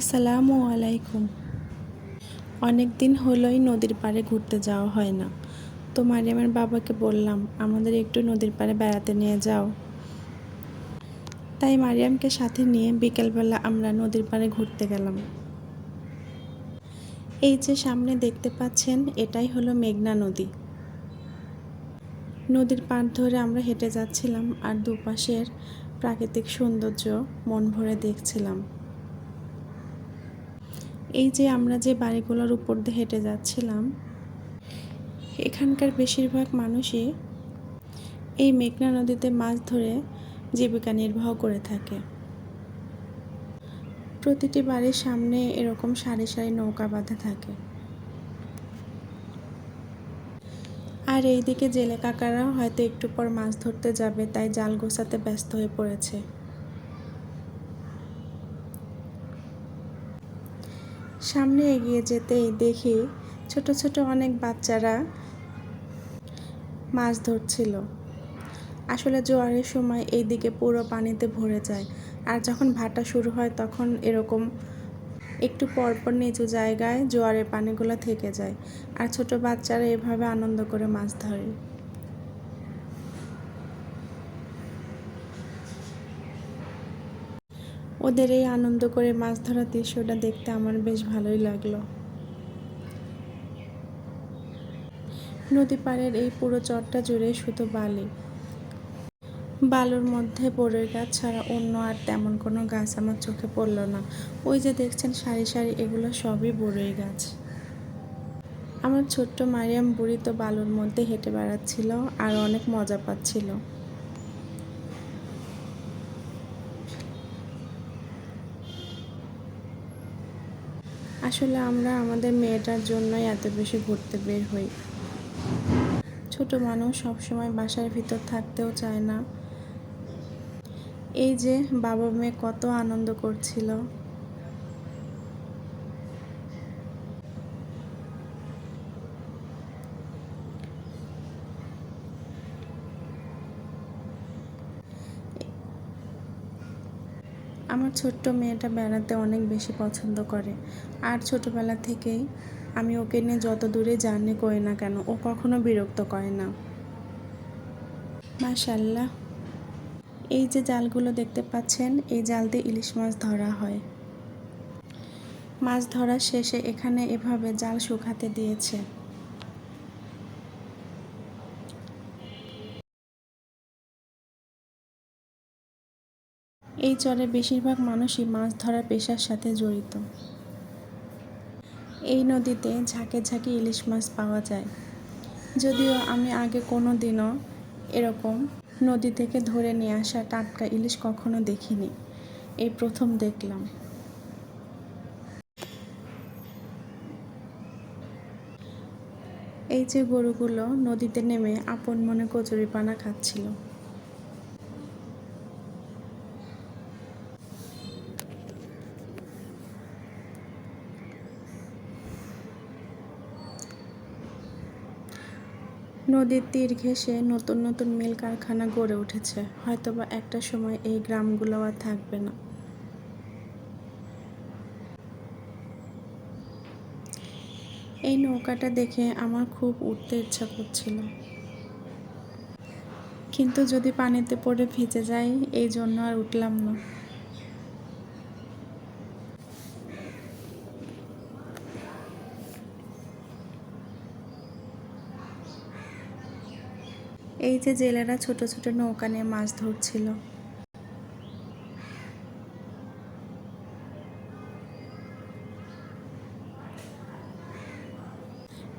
আসসালামু আলাইকুম। অনেক দিন হলোই নদীর পাড়ে ঘুরতে যাওয়া হয় না। তো মারিয়ামের বাবাকে বললাম, আমাদের একটু নদীর পাড়ে বেড়াতে নিয়ে যাও। তাই মারিয়ামকে সাথে নিয়ে বিকেলবেলা আমরা নদীর পাড়ে ঘুরতে গেলাম। এই যে সামনে দেখতে পাচ্ছেন, এটাই হলো মেঘনা নদী। নদীর পাড় ধরে আমরা হেঁটে যাচ্ছিলাম আর দুপাশের প্রাকৃতিক সৌন্দর্য মন ভরে দেখছিলাম। এই যে আমরা যে বাড়িগুলোর উপর দিয়ে হেঁটে যাচ্ছিলাম, এখানকার বেশিরভাগ মানুষই এই মেঘনা নদীতে মাছ ধরে জীবিকা নির্বাহ করে থাকে। প্রতিটি বাড়ির সামনে এরকম সারি সারি নৌকা বাঁধা থাকে। আর এইদিকে জেলে কাকারা হয়তো একটু পর মাছ ধরতে যাবে, তাই জাল গোছাতে ব্যস্ত হয়ে পড়েছে। সামনে এগিয়ে যেতেই দেখি ছোট ছোট অনেক বাচ্চারা মাছ ধরছিল। আসলে জোয়ারের সময় এই দিকে পুরো পানিতে ভরে যায় আর যখন ভাটা শুরু হয় তখন এরকম একটু পরপর নিচু জায়গায় জোয়ারের পানিগুলো থেকে যায় আর ছোট বাচ্চারা এভাবে আনন্দ করে মাছ ধরে। ওদের এই আনন্দ করে মাছ ধরার দৃশ্যটা দেখতে আমার বেশ ভালোই লাগল। নদী পাড়ের এই পুরো চরটা জুড়ে শুধু বালি। বালুর মধ্যে বড়ের গাছ ছাড়া অন্য আর তেমন কোনো গাছ আমার চোখে পড়ল না। ওই যে দেখছেন সারি সারি, এগুলো সবই বড়ই গাছ। আমার ছোট্ট মারিয়াম বুড়ি তো বালুর মধ্যে হেঁটে বেড়াচ্ছিল আর অনেক মজা পাচ্ছিল। আসলে আমরা আমাদের মেয়েটার জন্যই এত বেশি ঘুরতে বের হই। ছোট মানুষ সবসময় বাসার ভিতর থাকতেও চায় না। এই যে বাবা মেয়ে কত আনন্দ করছিল। আমার ছোট্ট মেয়েটা বেড়াতে অনেক বেশি পছন্দ করে। আর ছোটবেলা থেকেই আমি ওকে নিয়ে যত দূরে জার্নি করি না কেন, ও কখনো বিরক্ত করে না। মাশাল্লাহ এই যে জালগুলো দেখতে পাচ্ছেন, এই জাল দিয়ে ইলিশ মাছ ধরা হয়। মাছ ধরার শেষে এখানে এভাবে জাল শুকাতে দিয়েছে। এই চরে বেশিরভাগ মানুষই মাছ ধরার পেশার সাথে জড়িত। এই নদীতে ঝাঁকে ঝাঁকে ইলিশ মাছ পাওয়া যায়। যদিও আমি আগে কোনো দিনও এরকম নদী থেকে ধরে নিয়ে আসা টাটকা ইলিশ কখনো দেখিনি। এই প্রথম দেখলাম। এই যে গরুগুলো নদীতে নেমে আপন মনে কচুরিপানা খাচ্ছিল। নদীর তীর ঘেঁষে নতুন নতুন মিল কারখানা গড়ে উঠেছে। হয়তোবা একটা সময় এই গ্রামগুলো আর থাকবে না। এই নৌকাটা দেখে আমার খুব উঠতে ইচ্ছা করছিল। কিন্তু যদি পানিতে পড়ে ভিজে যাই, এই জন্য আর উঠলাম না। এই যে জেলেরা ছোট ছোট নৌকা নিয়ে মাছ ধরছিল।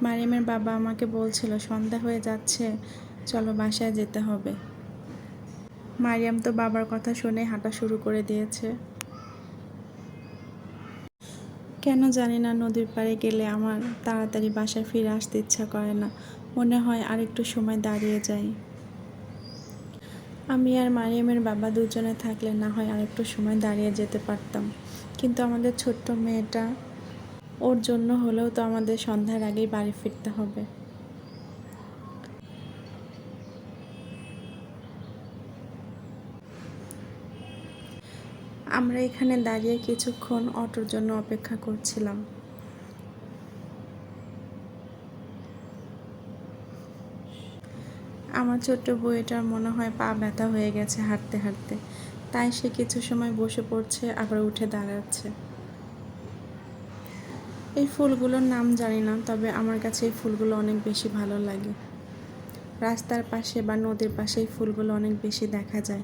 মারিয়ামের বাবা আমাকে বলছিল, সন্ধ্যা হয়ে যাচ্ছে, চলো বাসায় যেতে হবে। মারিয়াম তো বাবার কথা শুনে হাঁটা শুরু করে দিয়েছে। কেন জানি না নদীর পাড়ে গেলে আমার তাড়াতাড়ি বাসায় ফিরে আসতে ইচ্ছা করে না। মনে হয় আর একটু সময় দাঁড়িয়ে যাই। আমি আর মারিয়ামের বাবা দুজনে থাকলে না হয় আর একটু সময় দাঁড়িয়ে যেতে পারতাম। কিন্তু আমাদের ছোট্ট মেয়েটা ওর জন্য হলেও তো আমাদের সন্ধ্যার আগেই বাড়ি ফিরতে হবে। আমরা এখানে দাঁড়িয়ে কিছুক্ষণ অটোর জন্য অপেক্ষা করছিলাম। আমার ছোট্ট বইটার মনে হয় পা ব্যথা হয়ে গেছে হাঁটতে হাঁটতে। তাই সে কিছু সময় বসে পড়ছে, আবার উঠে দাঁড়াচ্ছে। এই ফুলগুলোর নাম জানি না, তবে আমার কাছে এই ফুলগুলো অনেক বেশি ভালো লাগে। রাস্তার পাশে বা নদীর পাশে এই ফুলগুলো অনেক বেশি দেখা যায়।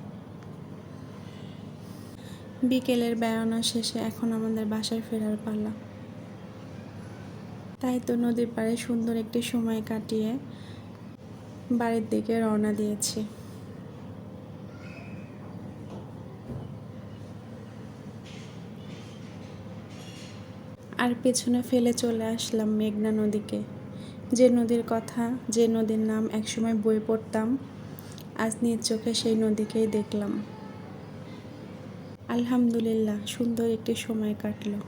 বিকেলের বেড়ানো শেষে এখন আমাদের বাসায় ফেরার পালা। তাই তো নদীর পাড়ে সুন্দর একটি সময় কাটিয়ে বাড়ির দিকে রওনা দিয়েছি। আর পেছনে ফেলে চলে আসলাম মেঘনা নদীকে। যে নদীর কথা, যে নদীর নাম একসময় বই পড়তাম, আজ নিজ চোখে সেই নদীকেই দেখলাম। আলহামদুলিল্লাহ সুন্দর একটি সময় কাটলো।